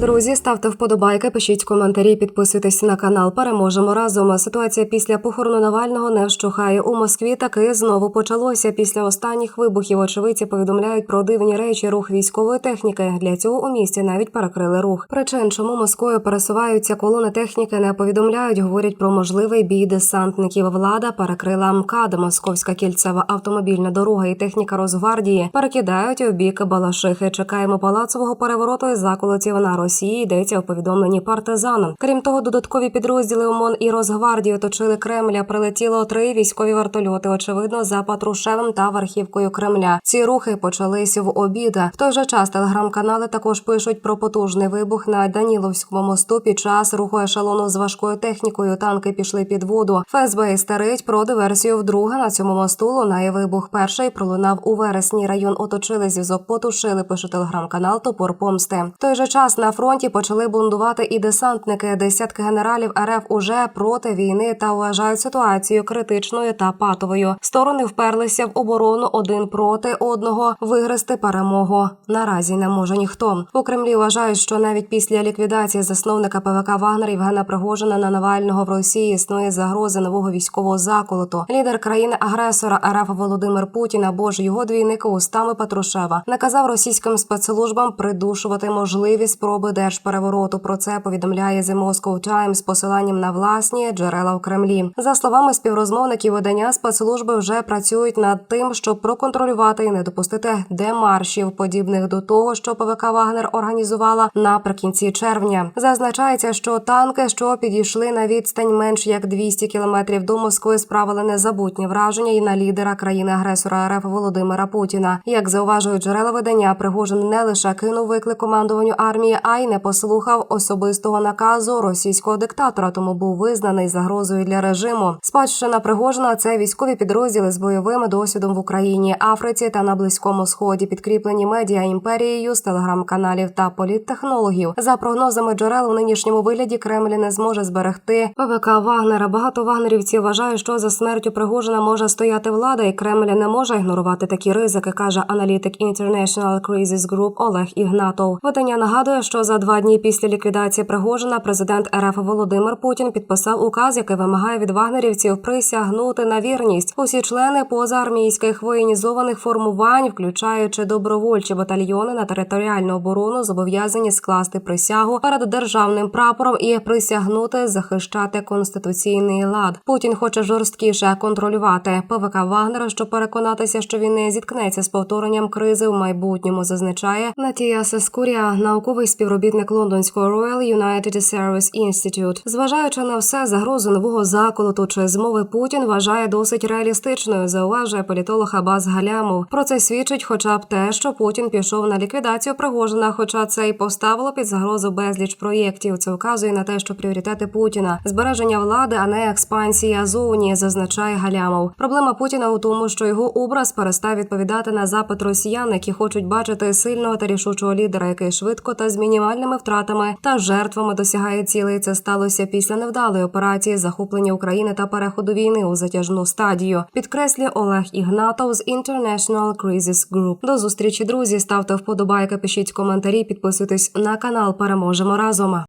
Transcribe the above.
Друзі, ставте вподобайки, пишіть коментарі, підписуйтесь на канал. Переможемо разом. Ситуація після похорону Навального не вщухає у Москві. Таки знову почалося. Після останніх вибухів очевидці повідомляють про дивні речі рух військової техніки. Для цього у місті навіть перекрили рух. Причин, чому Москвою пересуваються колони техніки, не повідомляють. Говорять про можливий бій десантників. Влада перекрила МКАД. Московська кільцева автомобільна дорога і техніка Росгвардії перекидають у бік Балашихи. Чекаємо палацового перевороту і заколотів на Росії. Йдеться у повідомленні партизанам. Крім того, додаткові підрозділи ОМОН і Росгвардії оточили Кремля. Прилетіло три військові вертольоти. Очевидно, за Патрушевим та верхівкою Кремля. Ці рухи почались в обіда. В той же час телеграм-канали також пишуть про потужний вибух на Даніловському мосту під час руху ешелону з важкою технікою. Танки пішли під воду. ФСБ істерить про диверсію вдруге на цьому мосту. Лунає вибух. Перший пролунав у вересні. Район оточили зв'язок. Потушили. Пише телеграм-канал Топор Помсти. В той же час на фронті почали бундувати і десантники. Десятки генералів РФ уже проти війни та вважають ситуацію критичною та патовою. Сторони вперлися в оборону один проти одного. Вигрести перемогу наразі не може ніхто. У Кремлі вважають, що навіть після ліквідації засновника ПВК Вагнер Євгена Пригожина на Навального в Росії існує загроза нового військового заколоту. Лідер країни-агресора РФ Володимир Путін або ж його двійника устами Патрушева наказав російським спецслужбам придушувати можливі спроби держперевороту. Про це повідомляє The Moscow Times з посиланням на власні джерела в Кремлі. За словами співрозмовників видання, спецслужби вже працюють над тим, щоб проконтролювати і не допустити демаршів, подібних до того, що ПВК Вагнер організувала наприкінці червня. Зазначається, що танки, що підійшли на відстань менш як 200 кілометрів до Москви, справили незабутнє враження і на лідера країни-агресора РФ Володимира Путіна. Як зауважують джерела видання, Пригожин не лише кинув виклик командуванню армії, а й не послухав особистого наказу російського диктатора, тому був визнаний загрозою для режиму. Спадщина Пригожина це військові підрозділи з бойовим досвідом в Україні, Африці та на близькому сході, підкріплені медіа імперією з телеграм-каналів та політтехнологів. За прогнозами джерел у нинішньому вигляді Кремль не зможе зберегти ПВК Вагнера. Багато вагнерівців вважають, що за смертю Пригожина може стояти влада, і Кремль не може ігнорувати такі ризики, каже аналітик International Crisis Group Олег Ігнатов. Видання нагадує, що за два дні після ліквідації Пригожина президент РФ Володимир Путін підписав указ, який вимагає від вагнерівців присягнути на вірність. Усі члени позаармійських воєнізованих формувань, включаючи добровольчі батальйони на територіальну оборону, зобов'язані скласти присягу перед державним прапором і присягнути захищати конституційний лад. Путін хоче жорсткіше контролювати ПВК Вагнера, щоб переконатися, що він не зіткнеться з повторенням кризи в майбутньому. Зазначає Натія Сескурія, науковий співробітник лондонського Royal United Service Institute. Зважаючи на все, загрозу нового заколоту чи змови Путін вважає досить реалістичною. Зауважує політолог Абаз Галямов. Про це свідчить, хоча б те, що Путін пішов на ліквідацію Пригожина, хоча це й поставило під загрозу безліч проєктів. Це вказує на те, що пріоритети Путіна збереження влади, а не експансія зовні, зазначає Галямов. Проблема Путіна у тому, що його образ перестав відповідати на запит росіян, які хочуть бачити сильного та рішучого лідера, який швидко та з мінімальними втратами та жертвами досягає цілей. Це сталося після невдалої операції захоплення України та переходу війни у затяжну стадію. Підкреслює Олег Ігнатов з International Crisis Group. До зустрічі, друзі. Ставте вподобайки, пишіть коментарі, підписуйтесь на канал. Переможемо разом.